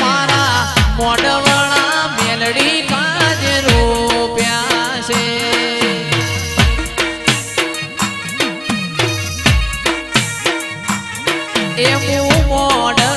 મારા મોડવણા મેલડી કાજ રોપ્યા છે એ હું મોડ